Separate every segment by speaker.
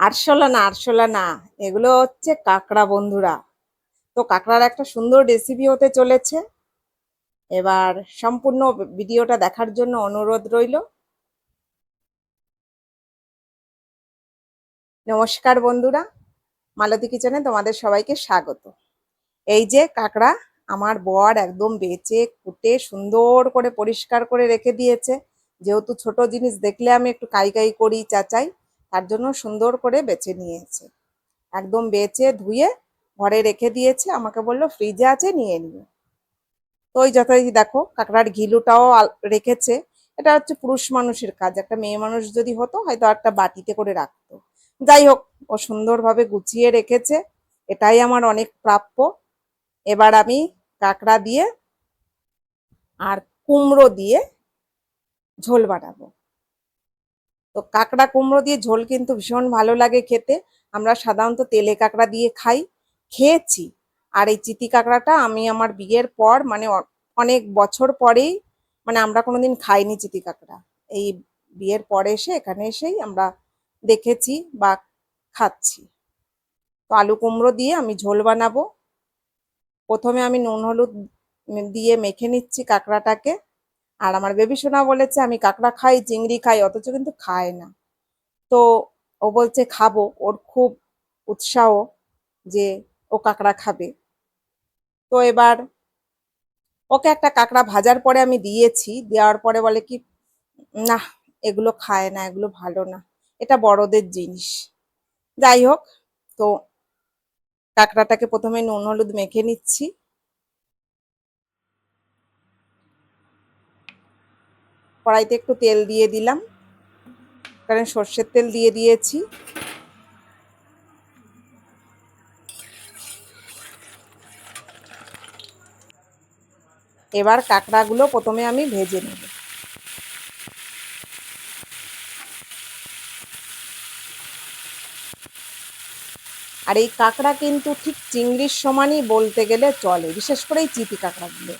Speaker 1: আরশোলা না আরশোলা না, এগুলো হচ্ছে কাঁকড়া বন্ধুরা। তো কাঁকড়ার একটা সুন্দর রেসিপি হতে চলেছে। এবার সম্পূর্ণ ভিডিওটা দেখার জন্য অনুরোধ রইল। নমস্কার বন্ধুরা, মালতী কিচেনে তোমাদের সবাইকে স্বাগত। এই যে কাঁকড়া আমার বর একদম বেচে, কুটে, সুন্দর করে পরিষ্কার করে রেখে দিয়েছে। যেহেতু ছোট জিনিস দেখলে আমি একটু কাই কাই করি, চাচাই। তার জন্য সুন্দর করে বেছে নিয়েছে। একদম বেছে ধুয়ে ঘরে রেখে দিয়েছে, আমাকে বলল, ফ্রিজে আছে, নিয়ে নিও। তো ওই যথারীতি দেখো, কাঁকড়ার ঘিলুটাও রেখেছে। এটা হচ্ছে পুরুষ মানুষের কাজ, একটা মেয়ে মানুষ যদি হতো, হয়তো একটা বাটিতে করে রাখতো। যাই হোক, ও সুন্দরভাবে গুছিয়ে রেখেছে, এটাই আমার অনেক প্রাপ্য। এবার আমি কাঁকড়া দিয়ে আর কুমড়ো দিয়ে ঝোল বানাবো। তো কাঁকড়া কুমড়ো দিয়ে ঝোল কিন্তু ভীষণ ভালো লাগে খেতে। আমরা সাধারণত তেলে কাঁকড়া দিয়ে খাই, খেয়েছি। আর এই চিতি কাঁকড়াটা আমি আমার বিয়ের পর মানে অনেক বছর পরেই মানে আমরা কোনোদিন খাইনি চিতি কাঁকড়া। এই বিয়ের পরে এসে, এখানে এসেই আমরা দেখেছি বা খাচ্ছি। তো আলু কুমড়ো দিয়ে আমি ঝোল বানাবো। প্রথমে আমি নুন, হলুদ দিয়ে মেখে নিচ্ছি কাঁকড়াটাকে। আর আমার বেবি সোনা বলেছে, আমি কাঁকড়া খাই, চিংড়ি খাই, অথচ কিন্তু খায় না। তো ও বলছে, খাব। ওর খুব উৎসাহ যে ও কাঁকড়া খাবে। তো এবার ওকে একটা কাঁকড়া ভাজার পরে আমি দিয়েছি। দেওয়ার পরে বলে কি, না, এগুলো খায় না, এগুলো ভালো না। এটা বড়দের জিনিস। যাই হোক, তো কাঁকড়াটাকে প্রথমে নুন, হলুদ মেখে নিচ্ছি। কড়াইতে একটু তেল দিয়ে দিলাম, কারণ সর্ষের তেল দিয়ে দিয়েছি। এবার কাঁকড়াগুলো প্রথমে আমি ভেজে নেব। আর এই কাঁকড়া কিন্তু ঠিক চিংড়ির সমানই বলতে গেলে চলে, বিশেষ করে এই চিতি কাঁকড়াগুলো।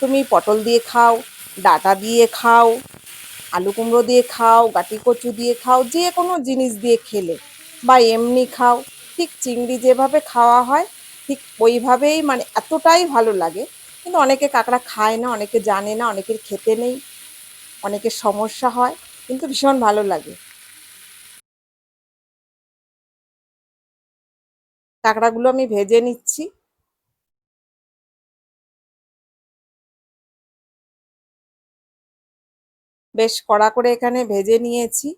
Speaker 1: তুমি পটল দিয়ে খাও, ডাটা দিয়ে খাও, আলু কুমড়ো দিয়ে খাও, গাটি কচু দিয়ে খাও, যে কোনো জিনিস দিয়ে খেলে বা এমনি খাও, ঠিক চিংড়ি যেভাবে খাওয়া হয়, ঠিক ওইভাবেই মানে এতটাই ভালো লাগে। কিন্তু অনেকে কাঁকড়া খায় না, অনেকে জানে না, অনেকের খেতে নেই, অনেকের সমস্যা হয়, কিন্তু ভীষণ ভালো লাগে। কাঁকড়াগুলো আমি ভেজে নিচ্ছি। বেশ কড়া করে এখানে ভেজে নিয়েছি।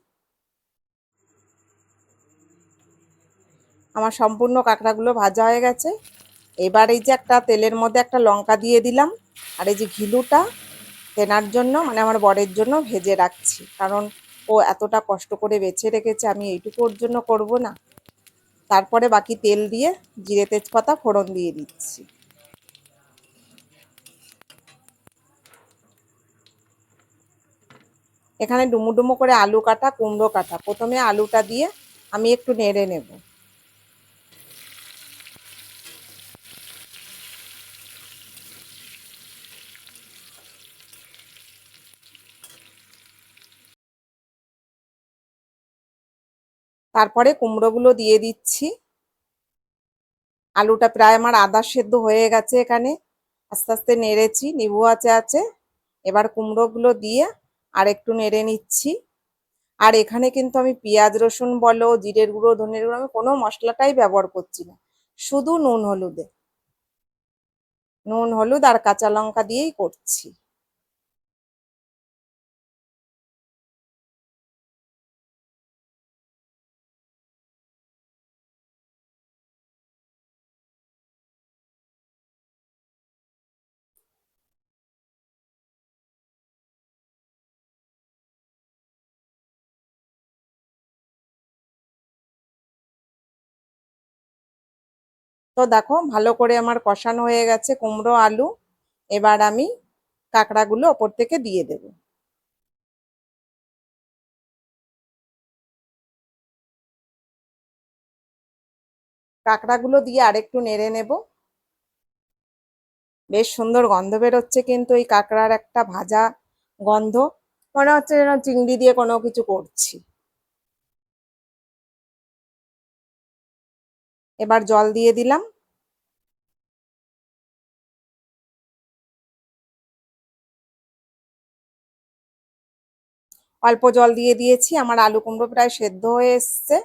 Speaker 1: আমার সম্পূর্ণ কাঁকড়াগুলো ভাজা হয়ে গেছে। এবার এই যে একটা তেলের মধ্যে একটা লঙ্কা দিয়ে দিলাম আর এই যে ঘিলুটা কেনার জন্য মানে আমার বরের জন্য ভেজে রাখছি। কারণ ও এতটা কষ্ট করে বেছে রেখেছে, আমি এইটুকু ওর জন্য করব না। তারপরে বাকি তেল দিয়ে জিরে তেজপাতা ফোড়ন দিয়ে দিচ্ছি। এখানে ডুমো ডুমো করে আলু কাটা, কুমড়ো কাটা। প্রথমে আলুটা দিয়ে আমি একটু নেড়ে নেব। তারপরে কুমড়োগুলো দিয়ে দিচ্ছি। আলুটা প্রায় আমার আদা সেদ্ধ হয়ে গেছে এখানে। আস্তে আস্তে নেড়েছি, নিবু আছে আছে। এবার কুমড়োগুলো দিয়ে আর একটু নেড়ে নিচ্ছি। আর এখানে কিন্তু আমি পেঁয়াজ, রসুন বলো, জিরের গুঁড়ো, ধনের গুঁড়ো, আমি কোনো মশলাটাই ব্যবহার করছি না। শুধু নুন হলুদে। নুন, হলুদ আর কাঁচা লঙ্কা দিয়েই করছি। তো দেখো, ভালো করে আমার কষানো হয়ে গেছে কুমড়ো, আলু। এবার আমি কাঁকড়াগুলো ওপর থেকে দিয়ে দেব। কাঁকড়াগুলো দিয়ে আরেকটু নেড়ে নেব। বেশ সুন্দর গন্ধ বেরোচ্ছে কিন্তু এই কাঁকড়ার একটা ভাজা গন্ধ। মনে হচ্ছে যেন চিংড়ি দিয়ে কোনো কিছু করছি। এবার জল দিয়ে দিলাম। অল্প জল দিয়ে দিয়েছি, আমার আলু কুমড়ো প্রায় সেদ্ধ হয়ে এসছে।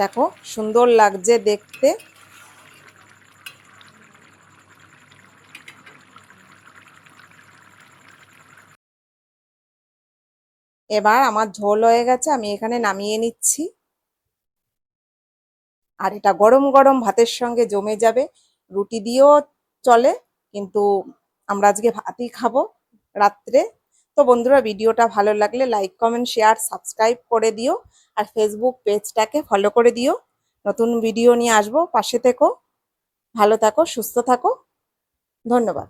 Speaker 1: দেখো, সুন্দর লাগছে দেখতে। এবার আমার ঝোল হয়ে গেছে, আমি এখানে নামিয়ে নিচ্ছি। আর এটা গরম গরম ভাতের সঙ্গে জমে যাবে। রুটি দিয়েও চলে, কিন্তু আমরা আজকে ভাতই খাব রাত্রে। তো বন্ধুরা, ভিডিওটা ভালো লাগলে লাইক কমেন্ট শেয়ার সাবস্ক্রাইব করে দিও। আর ফেসবুক পেজটাকে ফলো করে দিও। নতুন ভিডিও নিয়ে আসব, পাশে থেকো। ভালো থাকো, সুস্থ থাকো। ধন্যবাদ।